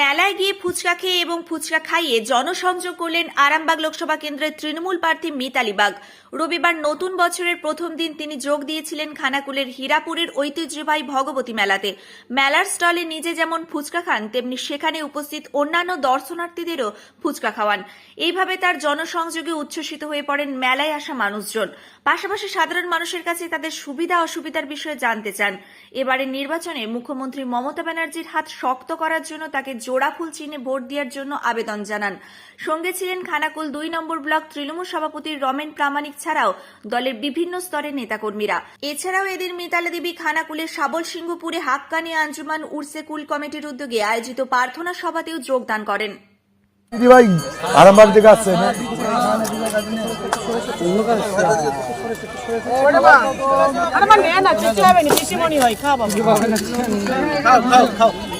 মেলায় গিয়ে ফুচকা খেয়ে এবং ফুচকা খাইয়ে জনসংযোগ করলেন আরামবাগ লোকসভা কেন্দ্রের তৃণমূল প্রার্থী মিতালি বাগ। রবিবার নতুন বছরের প্রথম দিন তিনি যোগ দিয়েছিলেন খানাকুলের হীরাপুরের ঐতিহ্যবাহী ভগবতী মেলাতে। মেলার স্টলে নিজে যেমন ফুচকা খান, তেমনি সেখানে উপস্থিত অন্যান্য দর্শনার্থীদেরও ফুচকা খাওয়ান। এইভাবে তার জনসংযোগে উচ্ছ্বসিত হয়ে পড়েন মেলায় আসা মানুষজন। পাশাপাশি সাধারণ মানুষের কাছে তাদের সুবিধা অসুবিধার বিষয়ে জানতে চান। এবারে নির্বাচনে মুখ্যমন্ত্রী মমতা ব্যানার্জির হাত শক্ত করার জন্য তাকে জোড়া ফুল চিহ্নে ভোট দেওয়ার জন্য আবেদন জানান। সঙ্গে ছিলেন খানাকুল দুই নম্বর ব্লক তৃণমূল সভাপতি রমেন প্রামাণিক ছাড়াও দলের বিভিন্ন স্তরের নেতাকর্মীরা। এছাড়াও এদিন মিতালা দেবী খানাকুলের সাবল সিংহপুরে হাক্কানি আঞ্জুমান উর্সে কুল কমিটির উদ্যোগে আয়োজিত প্রার্থনা সভাতেও যোগদান করেন। আরামবাগ থেকে না হবে না হয় খা বাবু আমি খাচ্ছি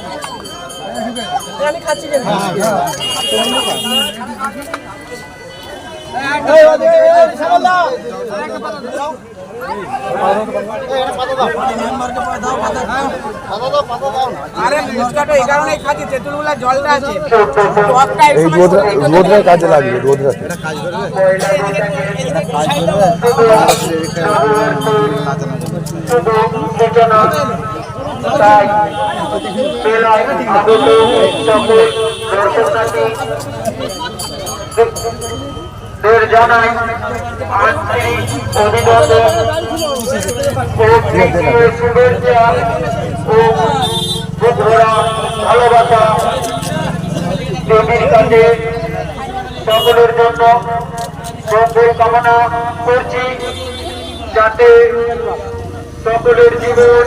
কারণেই খাচ্ছি রোদরা কাজে লাগবে রোদরা তাই মেলায় আগত সকল দর্শনার্থী দের জানাই আন্তরিক অভিনন্দন ও শুভেচ্ছা ও বুকভরা ভালোবাসা দেবীর কাছে সকলের জন্য মঙ্গল কামনা করছি যাতে সকলের জীবন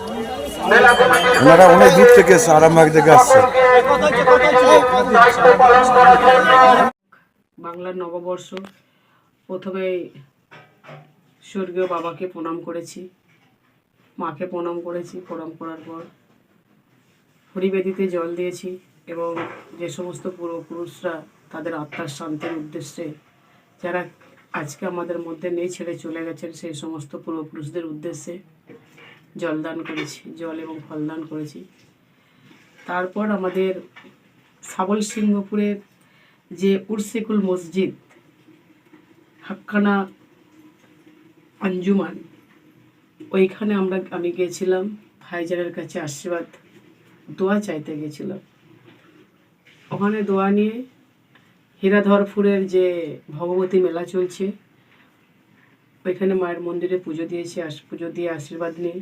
ওনারা অনেক দূর থেকে আরামবাগ থেকে আসছে। বাংলার নববর্ষ, প্রথমে স্বর্গীয় বাবাকে প্রণাম করেছি, মাকে প্রণাম করেছি, প্রণাম করার পর হরিবেদিতে জল দিয়েছি এবং যে সমস্ত পূর্বপুরুষরা তাদের আত্মার শান্তির উদ্দেশ্যে, যারা আজকে আমাদের মধ্যে নেই ছেড়ে চলে গেছেন সেই সমস্ত পূর্বপুরুষদের উদ্দেশ্যে জলদান করেছি, জল এবং ফলদান করেছি। তারপর আমাদের সাবল সিংহপুরের যে উর্সিকুল মসজিদ, হাক্কানা আঞ্জুমান, ওইখানে আমরা, আমি গিয়েছিলাম ভাইজানের কাছে আশীর্বাদ, দোয়া চাইতে গেছিলাম। ওখানে দোয়া নিয়ে হীরাধরপুরের যে ভগবতী মেলা চলছে, ওইখানে মায়ের মন্দিরে পুজো দিয়েছি পুজো দিয়ে আশীর্বাদ নিয়ে।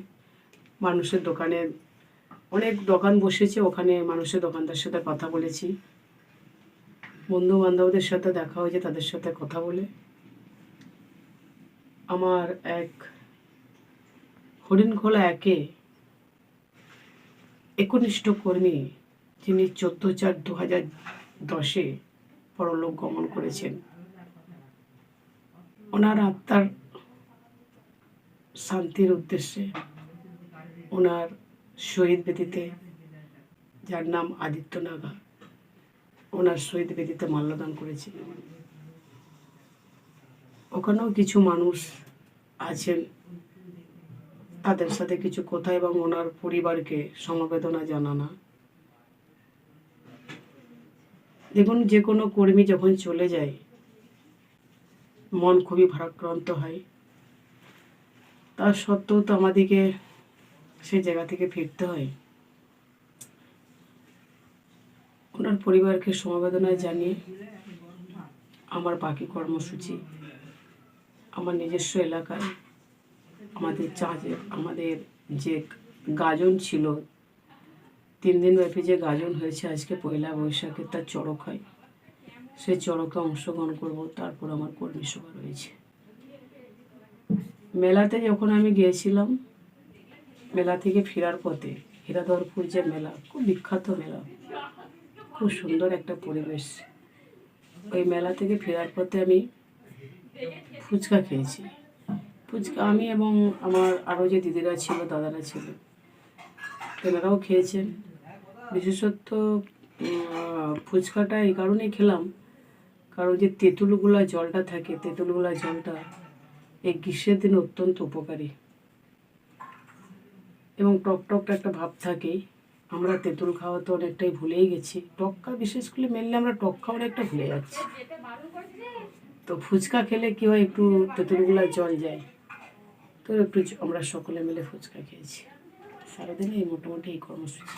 মানুষের দোকানে, অনেক দোকান বসেছে, ওখানে মানুষের দোকানদার সাথে কথা বলেছি। বন্ধু বান্ধবদের সাথে দেখা হয়েছে, তাদের সাথে কথা বলে। আমার এক হরিণখোলা একে একনিষ্ঠ কর্মী, যিনি চোদ্দ চার দু হাজার দশে পরলোক গমন করেছেন। ওনার আত্মার শান্তির উদ্দেশ্যে ওনার শহীদ বেদিতে যার নাম আদিত্য নাগা, ওনার শহীদ বেদিতে মাল্যদান করেছি। ওখানেও কিছু মানুষ আছেন, তাদের সাথে কিছু কথা এবং ওনার পরিবারকে সমবেদনা জানানা। দেখুন, যে কোনো কর্মী যখন চলে যায়, মন খুবই ভারাক্রান্ত হয়। তা সত্ত্বেও তো আমাদেরকে সেই জায়গা থেকে ফিরতে হয়। ওনার পরিবারকে সমবেদনায় জানিয়ে আমার বাকি কর্মসূচি, আমার নিজস্ব এলাকায়, আমাদের চাঁচে আমাদের যে গাজন ছিল, তিন দিন ব্যাপী যে গাজন হয়েছে আজকে পয়লা বৈশাখে তার চড়ক হয়। সেই চড়কে অংশগ্রহণ করব, তারপর আমার কর্মী সভা রয়েছে। মেলাতে যখন আমি গিয়েছিলাম মেলা থেকে ফেরার পথে হীরাধরপুর যে মেলা, খুব বিখ্যাত মেলা। খুব সুন্দর একটা পরিবেশ। ওই মেলা থেকে ফেরার পথে আমি ফুচকা খেয়েছি। ফুচকা আমি এবং আমার আরও যে দিদিরা ছিল, দাদারা ছিল তেনারাও খেয়েছেন। বিশেষত ফুচকাটা এই কারণেই খেলাম। কারণ যে তেঁতুলগুলা জলটা থাকে, তেঁতুলগুলা জলটা এই গ্রীষ্মের দিনে অত্যন্ত উপকারী। এবং টক টকটা একটা ভাব থাকেই। আমরা তেঁতুল খাওয়া তো অনেকটাই ভুলেই গেছি। টককা বিশেষ করে মেনলি আমরা টক খাওয়া অনেকটা ভুলে যাচ্ছি। তো ফুচকা খেলে কী হয়, একটু তেঁতুলগুলো জল যায়। তো একটু আমরা সকলে মিলে ফুচকা খেয়েছি। সারাদিনে এই মোটামুটি এই কর্মসূচি।